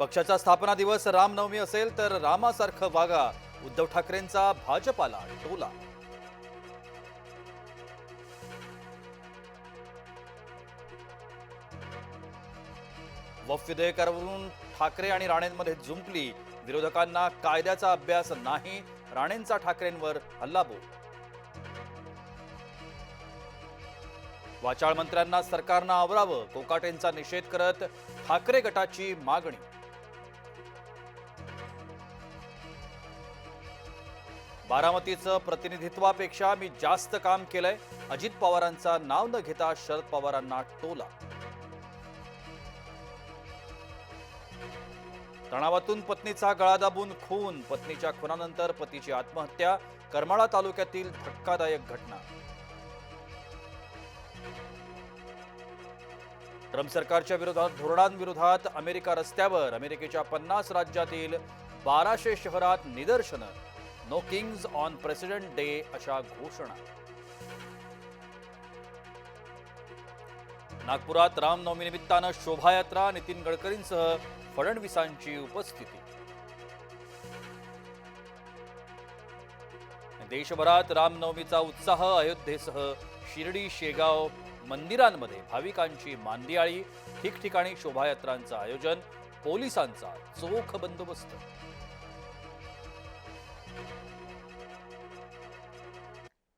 पक्षाचा स्थापना दिवस रामनवमी असेल तर रामासारखं वागा. उद्धव ठाकरेंचा भाजपाला टोला. वफ विधेयकावरून ठाकरे आणि राणेंमध्ये जुंपली विरोधकांना कायद्याचा अभ्यास नाही राणेंचा ठाकरेंवर हल्लाबोल. वाचाळ मंत्र्यांना सरकारनं आवरावं कोकाटेंचा निषेध करत ठाकरे गटाची मागणी. बारामतीचं प्रतिनिधित्वापेक्षा मी जास्त काम केलंय. अजित पवारांचा नाव न घेता शरद पवारांना टोला. तणावातून पत्नीचा गळा दाबून खून पत्नीच्या खुनानंतर पतीची आत्महत्या करमाळा तालुक्यातील धक्कादायक घटना. ट्रम्प सरकारच्या विरोधात धोरणांविरोधात अमेरिका रस्त्यावर अमेरिकेच्या पन्नास राज्यातील बाराशे शहरात निदर्शनं. No kings on president day अशा घोषणा. नागपुरात रामनवमीनिमित्तानं शोभायात्रा नितीन गडकरींसह फडणवीसांची उपस्थिती. देशभरात रामनवमीचा उत्साह अयोध्येसह शिर्डी शेगाव मंदिरांमध्ये भाविकांची मांदियाळी ठिकठिकाणी शोभायात्रांचं आयोजन पोलिसांचा चोख बंदोबस्त.